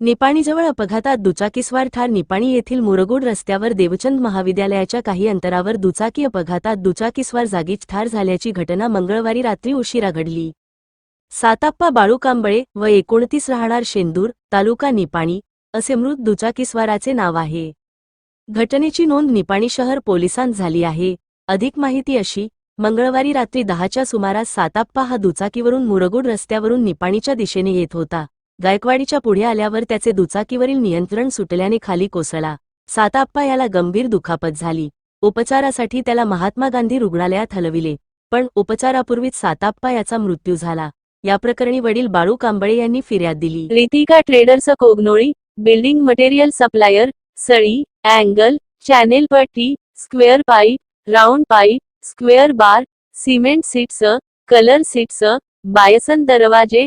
निपाणीजवळ अपघातात दुचाकीस्वार ठार निपाणी येथील मुरगुड रस्त्यावर देवचंद महाविद्यालयाच्या काही अंतरावर दुचाकी अपघातात दुचाकीस्वार जागीच ठार झाल्याची घटना मंगळवारी रात्री उशिरा घडली. साताप्पा बाळू कांबळे व एकोणतीस राहणार शेंदूर तालुका निपाणी असे मृत दुचाकीस्वाराचे नाव आहे. घटनेची नोंद निपाणी शहर पोलिसांत झाली आहे. अधिक माहिती अशी मंगळवारी रात्री दहाच्या सुमारास साताप्पा हा दुचाकीवरून मुरगुड रस्त्यावरून निपाणीच्या दिशेने येत होता. गायकवाडीच्या पुढे आल्यावर त्याचे दुचाकीवरील नियंत्रण सुटल्याने खाली कोसळला. साताप्पा याला गंभीर दुखापत झाली. उपचारासाठी त्याला महात्मा गांधी रुग्णालयात हलविले पण उपचारापूर्वीच साताप्पा याचा मृत्यू झाला. या प्रकरणी वडील बाळू कांबळे यांनी फिर्याद दिली. Ritika traders Kognoli building material supplier सळी angle channel पट्टी square pipe round pipe square bar cement sheets colour sheets bison दरवाजे